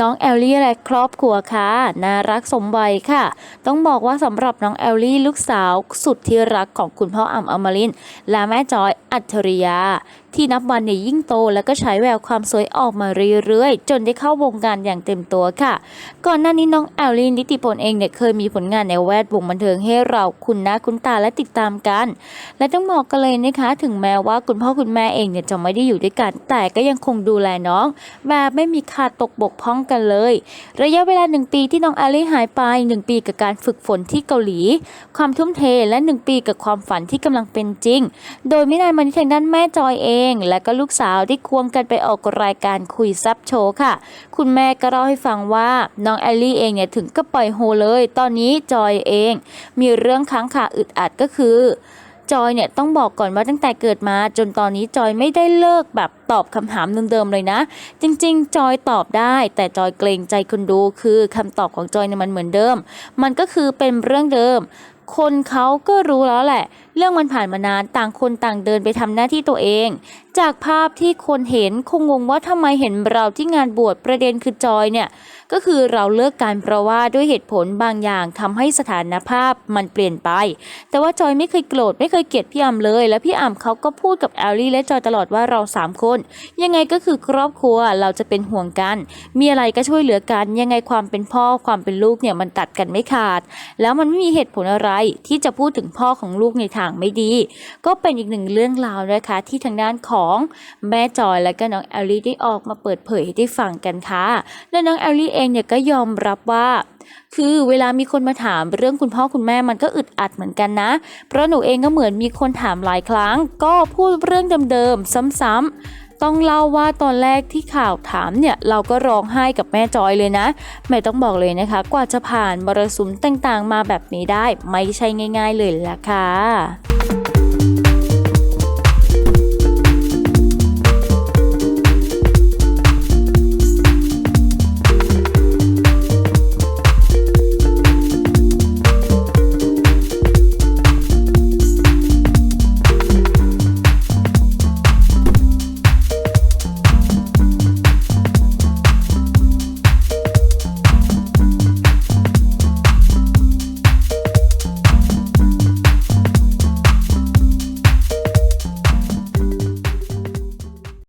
น้องแอลลี่และครอบครัวค่ะน่ารักสมวัยค่ะ ต้องบอกว่าสำหรับน้องแอลลี่ลูกสาวสุดที่รักของคุณพ่ออ่ำอมรินและแม่จอยอัจฉริยา ที่นับวันเนี่ยยิ่งโต แล้วก็ใช้แววความสวยออกมาเรื่อยๆ จนได้เข้าวงการอย่างเต็มตัวค่ะ ก่อนหน้านี้น้องแอลลี่นิติพลเองเนี่ยเคยมีผลงานในแวดวงบันเทิงให้เราคุ้นหน้าคุ้นตาและติดตามกัน และต้องบอกกันเลยนะคะถึงแม้ว่าคุณพ่อคุณแม่เองเนี่ยจะไม่ได้อยู่ด้วยกัน แต่ก็ยังคงดูแลน้อง แบบไม่มีขาดตกบกพร่องกันเลย ระยะเวลาหนึ่งปีที่น้องแอลลี่หายไปหนึ่งปีกับการฝึกฝนที่เกาหลี ความทุ่มเทและหนึ่งปีกับความฝันที่กำลังเป็นจริง โดยไม่นานมานี้ทางด้านแม่จอยเองและก็ลูกสาวที่ควงกันไปออกรายการคุยซับโชว์ค่ะ คุณแม่ก็เล่าให้ฟังว่าน้องแอลลี่เองเนี่ยถึงก็ปล่อยโฮเลย ตอนนี้จอยเอง มีเรื่องค้างคาอึดอัดก็คือจอยเนี่ยต้องบอกก่อนว่าตั้งแต่เกิดมาจนตอนนี้จอยไม่ได้เลิกแบบตอบคำถามเดิมๆเลยนะ จริงๆ จอยตอบได้ แต่จอยเกรงใจคนดูคือคำตอบของจอยเนี่ยมันเหมือนเดิม มันก็คือเป็นเรื่องเดิม คนเขาก็รู้แล้วแหละ เรื่องมันผ่านมานานต่างคนต่างเดินไปทำหน้าที่ตัวเอง จากภาพที่คนเห็นคงงงว่าทำไมเห็นเราที่งานบวชประเด็นคือจอยเนี่ยก็คือเราเลิกกันเพราะว่าด้วยเหตุผลบางอย่างทำให้สถานภาพมันเปลี่ยนไป แต่ว่าจอยไม่เคยโกรธไม่เคยเกลียดพี่อ่ำเลย และพี่อ่ำเขาก็พูดกับแอลลี่และจอยตลอดว่าเราสามคน ยังไงก็คือครอบครัวเราจะเป็นห่วงกัน มีอะไรก็ช่วยเหลือกัน ยังไงความเป็นพ่อความเป็นลูกเนี่ยมันตัดกันไม่ขาด แล้วมันไม่มีเหตุผลอะไรที่จะพูดถึงพ่อของลูกในทางไม่ดี ก็เป็นอีกหนึ่งเรื่องราวนะคะที่ทางด้านของแม่จอยและก็น้องแอลลี่ได้ออกมาเปิดเผยให้ได้ฟังกันค่ะและน้องแอลลี่เองเนี่ยก็ยอมรับว่าคือเวลามีคนมาถามเรื่องคุณพ่อคุณแม่มันก็อึดอัดเหมือนกันนะ เพราะหนูเองก็เหมือนมีคนถามหลายครั้ง ก็พูดเรื่องเดิมๆซ้ำๆ ต้องเล่าว่าตอนแรกที่ข่าวถามเนี่ยเราก็ร้องไห้กับแม่จอยเลยนะ แม่ต้องบอกเลยนะคะ กว่าจะผ่านมรสุมต่างๆ มาแบบนี้ได้ ไม่ใช่ง่าย ๆเลยล่ะค่ะ